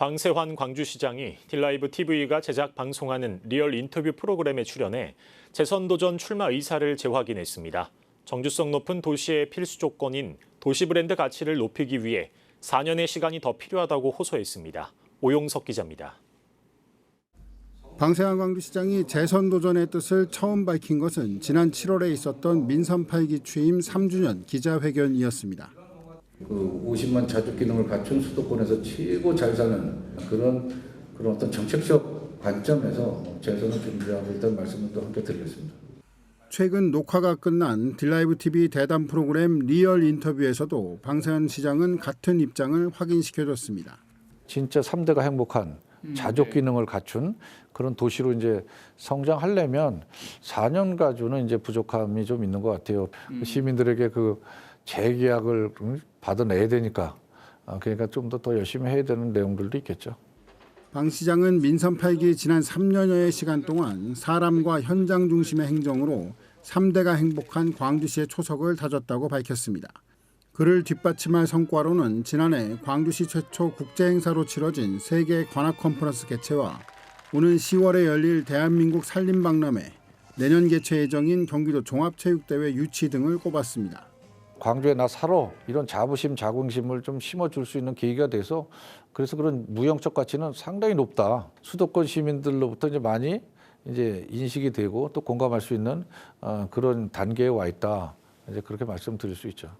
방세환 광주시장이 딜라이브 TV가 제작 방송하는 리얼 인터뷰 프로그램에 출연해 재선 도전 출마 의사를 재확인했습니다. 정주성 높은 도시의 필수 조건인 도시 브랜드 가치를 높이기 위해 4년의 시간이 더 필요하다고 호소했습니다. 오용석 기자입니다. 방세환 광주시장이 재선 도전의 뜻을 처음 밝힌 것은 지난 7월에 있었던 민선 8기 취임 3주년 기자회견이었습니다. 그 50만 자족 기능을 갖춘 수도권에서 최고 잘 사는 그런 그런 어떤 정책적 관점에서 재선을 준비하고 있다는 말씀을 또 함께 드리겠습니다. 최근 녹화가 끝난 딜라이브 TV 대담 프로그램 리얼 인터뷰에서도 방세환 시장은 같은 입장을 확인시켜줬습니다. 진짜 3대가 행복한 자족 기능을 갖춘 그런 도시로 이제 성장하려면 4년 가지고는 이제 부족함이 좀 있는 것 같아요. 시민들에게 그 재계약을 받아내야 되니까 아, 그러니까 좀 더 더 열심히 해야 되는 내용들도 있겠죠. 방 시장은 민선 8기 지난 3년여의 시간 동안 사람과 현장 중심의 행정으로 3대가 행복한 광주시의 초석을 다졌다고 밝혔습니다. 그를 뒷받침할 성과로는 지난해 광주시 최초 국제 행사로 치러진 세계 관악 컨퍼런스 개최와 오는 10월에 열릴 대한민국 산림박람회, 내년 개최 예정인 경기도 종합체육대회 유치 등을 꼽았습니다. 광주에 나 살아 이런 자부심 자긍심을 좀 심어줄 수 있는 계기가 돼서 그래서 그런 무형적 가치는 상당히 높다. 수도권 시민들로부터 이제 많이 이제 인식이 되고 또 공감할 수 있는 어, 그런 단계에 와 있다. 이제 그렇게 말씀드릴 수 있죠.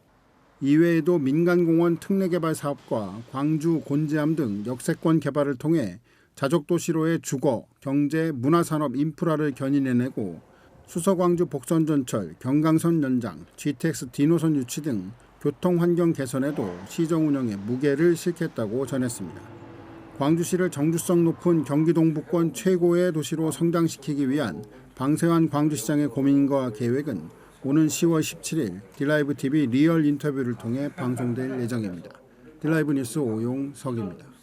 이외에도 민간공원 특례개발 사업과 광주 곤지암 등 역세권 개발을 통해 자족도시로의 주거, 경제, 문화산업 인프라를 견인해내고 수서광주 복선전철, 경강선 연장, GTX D노선 유치 등 교통 환경 개선에도 시정 운영에 무게를 실겠다고 전했습니다. 광주시를 정주성 높은 경기 동부권 최고의 도시로 성장시키기 위한 방세환 광주시장의 고민과 계획은 오는 10월 17일 딜라이브 TV 리얼 인터뷰를 통해 방송될 예정입니다. 딜라이브 뉴스 오용석입니다.